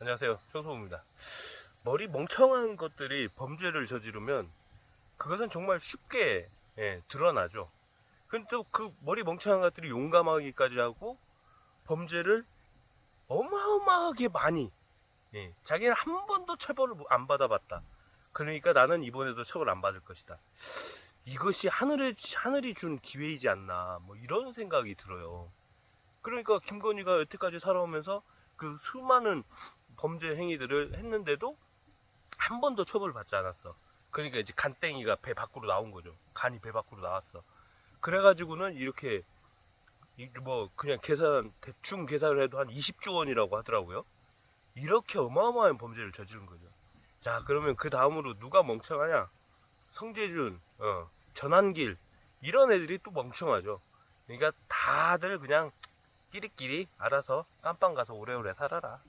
안녕하세요. 청소부입니다. 머리 멍청한 것들이 범죄를 저지르면 그것은 정말 쉽게 예, 드러나죠. 근데 또 그 머리 멍청한 것들이 용감하기까지 하고 범죄를 어마어마하게 많이 예, 자기는 한 번도 처벌을 안 받아봤다. 그러니까 나는 이번에도 처벌 안 받을 것이다. 이것이 하늘에, 하늘이 준 기회이지 않나 뭐 이런 생각이 들어요. 그러니까 김건희가 여태까지 살아오면서 그 수많은 범죄 행위들을 했는데도 한 번도 처벌받지 않았어. 그러니까 이제 간땡이가 배 밖으로 나온 거죠. 간이 배 밖으로 나왔어. 그래가지고는 이렇게 이- 뭐 그냥 계산 대충 계산을 해도 한 20조 원이라고 하더라고요. 이렇게 어마어마한 범죄를 저지른 거죠. 자 그러면 그 다음으로 누가 멍청하냐? 성재준, 어, 전환길 이런 애들이 또 멍청하죠. 그러니까 다들 그냥 끼리끼리 알아서 깜빵 가서 오래오래 살아라.